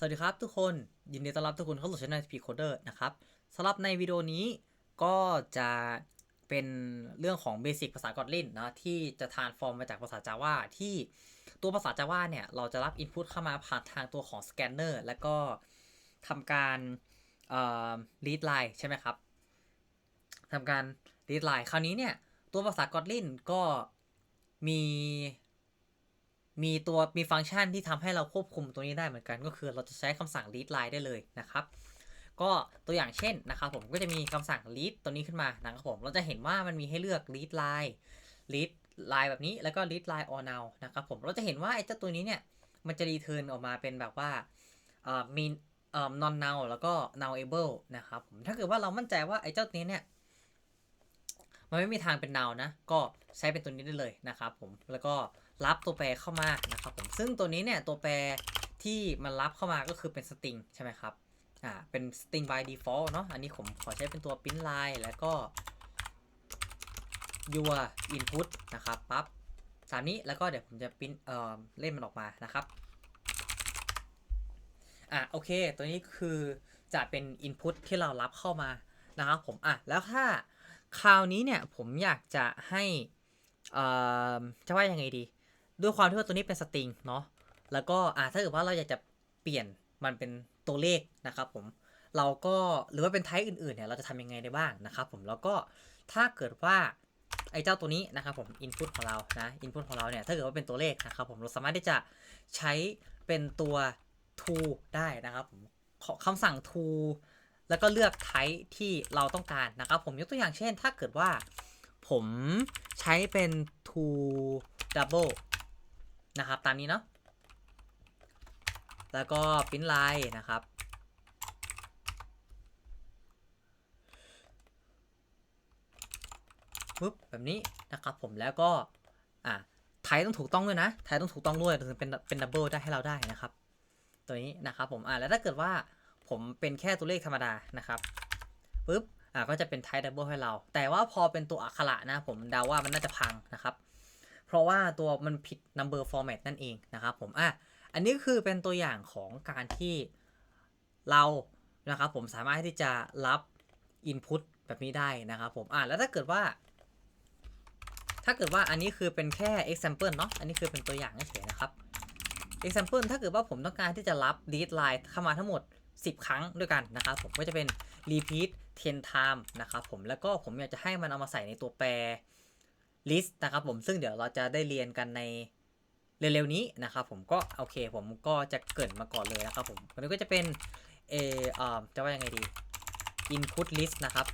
สวัสดีครับทุกคน ยินดีต้อนรับทุกคนเข้าสู่ช่อง TP Coder นะครับสำหรับในวิดีโอนี้ก็จะเป็นเรื่องของเบสิกภาษากอดลินนะที่จะทานฟอร์มมาจากภาษา Java ที่ตัวภาษา Java เนี่ย เราจะรับ Input เข้ามาผ่านทางตัวของสแกนเนอร์แล้วก็ทำการเอ่อ read line ใช่ไหมครับทำการ read line คราวนี้เนี่ย ตัวภาษากอดลินก็มี มีตัวมีฟังก์ชันที่ทำให้เราควบคุมตัวนี้ได้เหมือนกัน ก็คือเราจะใช้คำสั่ง read line ได้เลยนะครับ ก็ตัวอย่างเช่นนะครับผมก็จะมีคำสั่ง read ตัวนี้ขึ้นมานะครับผมเราจะเห็นว่ามันมีให้เลือก read line read line แบบนี้แล้วก็ read line or now นะครับผมเราจะเห็นว่าไอ้เจ้าตัวนี้เนี่ยมันจะ return ออกมาเป็นแบบว่าเอ่อมีเอ่อ non now แล้วก็ nowable นะครับผมถ้าเกิดว่าเรามั่นใจว่าไอ้เจ้านี้เนี่ยมันไม่มีทางเป็น now นะ ก็ใช้เป็นตัวนี้ได้เลยนะครับผมแล้วก็ รับตัวแปรเข้ามานะครับผมซึ่งตัวนี้เนี่ยตัวแปรที่มันรับเข้ามาก็คือเป็น string ใช่ไหมครับอ่าเป็น string by default เนาะอันนี้ผมขอใช้เป็นตัว print line แล้วก็ your input นะครับปั๊บตามนี้แล้วก็เดี๋ยวผมจะพิมพ์เอ่อเล่นมันออกมานะครับอะโอเค ตัวนี้คือจะเป็น input ที่เรารับเข้ามานะครับผมอะแล้วถ้าคราวนี้เนี่ยผมอยากจะให้เอ่อจะว่ายังไงดี ด้วยความที่ว่าตัวนี้เป็นสตริงเนาะแล้วก็อะถ้าเกิดว่าเราอยากจะเปลี่ยนมันเป็นตัวเลขนะครับผมเราก็หรือว่าเป็นไทป์อื่นๆเนี่ยเราจะทำยังไงได้บ้างนะครับผมแล้วก็ถ้าเกิดว่าไอ้เจ้าตัวนี้นะครับผม input ของเรานะ input ของเราเนี่ยถ้าเกิดว่าเป็นตัวเลขนะครับผมเราสามารถที่จะใช้เป็นตัว to ได้นะครับผมคำสั่ง to แล้วก็เลือก type ที่เราต้องการนะครับผมยกตัวอย่างเช่น ถ้าเกิดว่าผมใช้เป็น to double นะครับ ตามนี้เนาะแล้วก็ print line นะครับ ปึ๊บแบบนี้นะครับผมแล้วก็ อ่าไทยต้องถูกต้องด้วยนะไทยต้องถูกต้องด้วยถึงเป็นเป็นดับเบิลได้ให้เราได้นะครับ ตัวนี้นะครับผมอ่าแล้วถ้าเกิดว่าผมเป็นแค่ตัวเลขธรรมดานะครับปึ๊บอ่าก็จะเป็นไทยดับเบิลให้เรา แต่ว่าพอเป็นตัวอักขระนะ ผมเดาว่ามันน่าจะพังนะครับ เพราะว่าตัวมันผิด number format นั่นเองนะครับผมอะอันนี้คือเป็นตัวอย่างของการที่เรานะครับผมสามารถที่จะรับ input แบบนี้ได้นะครับผมอะแล้วถ้าเกิดว่า ถ้าเกิดว่าอันนี้คือเป็นแค่ example เนาะอันนี้คือเป็นตัวอย่างเฉยๆนะครับ example ถ้าเกิดว่าผมต้องการที่จะรับ read line เข้ามาทั้งหมด 10 ครั้งด้วยกันนะครับผมก็จะเป็น repeat 10 time นะครับผมแล้วก็ผมอยากจะให้มันเอามาใส่ในตัวแปร list นะครับผมซึ่งเดี๋ยวเราจะได้เรียนกันในเร็วๆนี้นะครับผมก็โอเคผมก็จะเกรินมาก่อนเลยนะครับผมอันนี้ก็จะเป็นเอออจะว่ายังไงดี input list นะครับ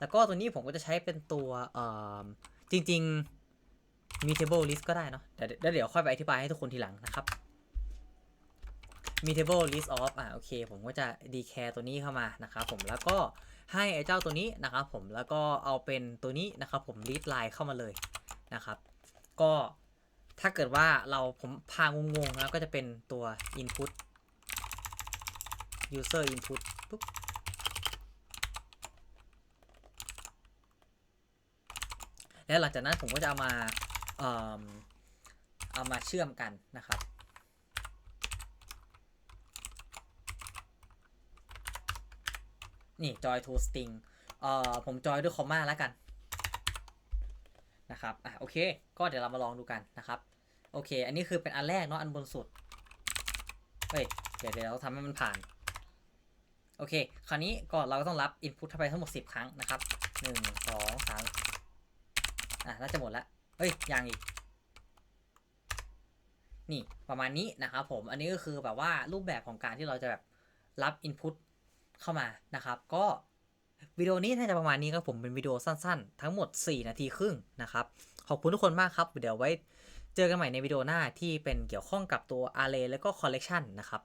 แล้วก็ตัวนี้ผมก็จะใช้เป็นตัวเอ่อจริงๆ mutable list ก็ได้เนาะเดี๋ยวเดี๋ยวค่อยไปอธิบายให้ทุกคนทีหลังนะครับ mutable list of อ่าโอเค ผมก็จะ declare ตัวนี้เข้ามานะครับผมแล้วก็ ให้ไอ้เจ้าตัวนี้นะครับผมแล้วก็เอาเป็นตัวนี้นะครับผม read line เข้ามาเลยนะครับก็ถ้าเกิดว่าเราผมพางงๆแล้วก็จะเป็นตัว input user input ปุ๊บแล้วหลังจากนั้นผมก็จะเอามาเอ่อเอามาเชื่อมกันนะครับ นี่ joy to string เอ่อผมจอยด้วยคอมมาแล้วกันนะครับอะโอเค ก็เดี๋ยวเรามาลองดูกันนะครับ โอเค อันนี้คือเป็นอันแรกเนาะอันบนสุดเฮ้ยเดี๋ยวเดี๋ยวเราทำให้มันผ่าน โอเค คราวนี้ก็เราก็ต้องรับ input เข้าไปทั้งหมด 10 ครั้งนะครับ 1 2 3 อะ น่าจะหมดละเฮ้ย ยังอีก นี่ประมาณนี้นะครับผม อันนี้ก็คือแบบว่ารูปแบบของการที่เราจะแบบรับ Input เข้ามานะครับ ก็วิดีโอนี้น่าจะประมาณนี้ครับผมเป็นวิดีโอสั้นๆ ทั้งหมด 4 นาทีครึ่งนะครับ ขอบคุณทุกคนมากครับ เดี๋ยวไว้เจอกันใหม่ในวิดีโอหน้าที่เป็นเกี่ยวข้องกับตัวอาร์เรแล้วก็คอลเลกชันนะครับ